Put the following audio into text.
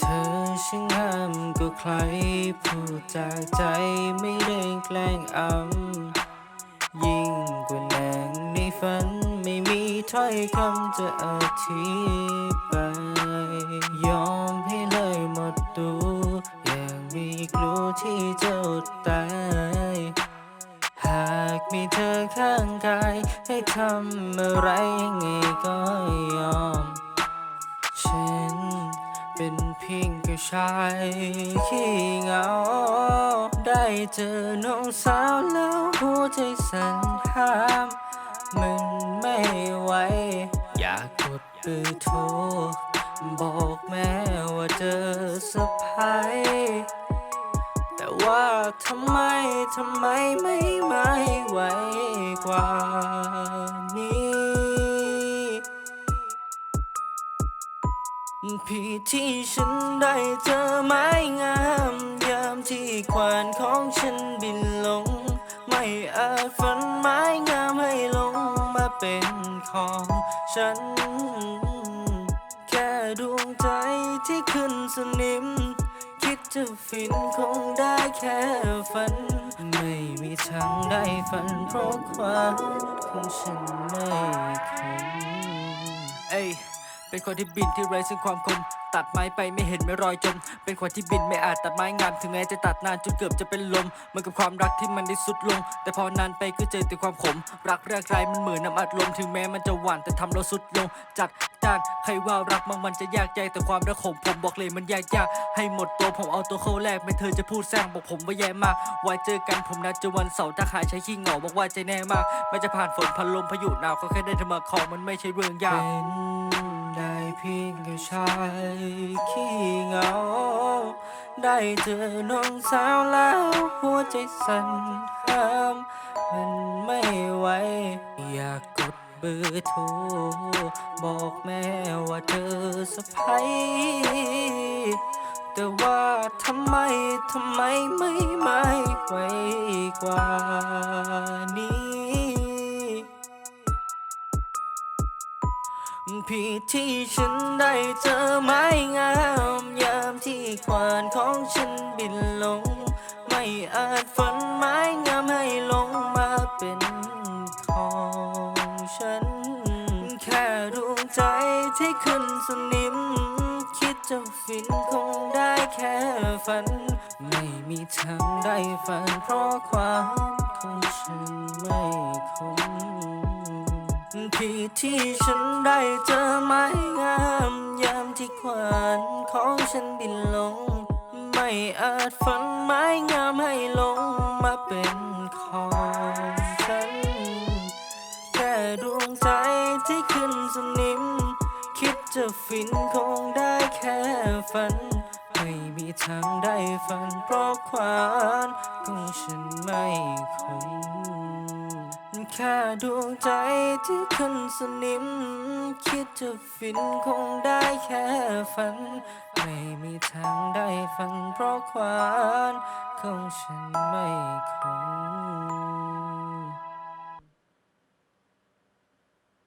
เธอช่างห้ามก็ใครพูดจากใจไม่ได้แกล้งอำยิ่งกว่าหนังในฝันไม่มีถ้อยคำจะอธิบาย มีเธอข้างกาย ให้ทำอะไรยังไงก็ยอม ฉันเป็นเพียงแค่ชายขี้เหงา ได้เจอน้องสาวแล้วหัวใจสั่นห้าม มันไม่ไหว อยากกดเบอโทรบอกแม่ว่าเจอสะพายแต่ว่าทำไม ทำไมไม่ พี่ที่ฉันได้เจอไม้งามยามที่ขวานของฉันบินลง ไม่อาจฝันไม้งามให้ลงมาเป็นของฉัน แค่ดวงใจที่ขึ้นสนิม คิดจะฟินคงได้แค่ฝัน ไม่มีทางได้ฝันเพราะความของฉันไม่คงเอ้ย เป็นคนที่บินที่ไร้ซึ่งความคม ตัดไม้ไปไม่เห็นไม่รอยจม เป็นคนที่บินไม่อาจตัดไม้งามถึงแม้จะตัดนานจนเกือบจะเป็นลมเหมือนกับความรักที่มันได้สุดลง แต่พอนานไปก็เจอแต่ความขม รักแรกไรมันเหมือนน้ำอัดลมถึงแม้มันจะหวานแต่ทำเราสุดลง จัดจ้านใครว่ารักมันมันจะยากใจแต่ความรักของผมบอกเลยมันยากยากให้หมดตัวผมเอาตัวเข้าแลกไม่เธอจะพูดแซงบอกผมว่าแย่มากไว้เจอกันผมนัดจะวันเสาร์ถ้าหายใช้ขี้เหงาบอกว่าใจแน่มากไม่จะผ่านฝนพันลมพายุหนาวก็แค่ได้เธอมาของมันไม่ใช่เรื่องยาก ชายขี้เหงา ได้เจอน้องสาวแล้วหัวใจสั่นห้ามมันไม่ไหวอยากกดเบอร์โทร บอกแม่ว่าเธอสะพายแต่ว่าทำไม ทำไมไม่ไม่ไหวกว่า พี่ที่ฉันได้เจอไม้งามยามที่ควานของฉันบินลง ไม่อาจฝันไม้งามให้ลงมาเป็นของฉัน แค่ดวงใจที่ขึ้นสนิม คิดจะฟินคงได้แค่ฝัน ไม่มีทางได้ฝันเพราะความของฉันไม่คงพี่ที่ฉันได้เจอ ไม้งามยามที่ขวานของฉันบินลง ไม่อาจฝันไม้งามให้ลงมาเป็นของฉัน แค่ดวงใจที่ขึ้นสนิม คิดจะฟินคงได้แค่ฝัน ไม่มีทางได้ฝันเพราะความของฉันไม่คงแค่ดวงใจที่ขึ้นสนิม คิดจะฟินคงได้แค่ฝัน ไม่มีทางได้ฟันเพราะความของฉันไม่คง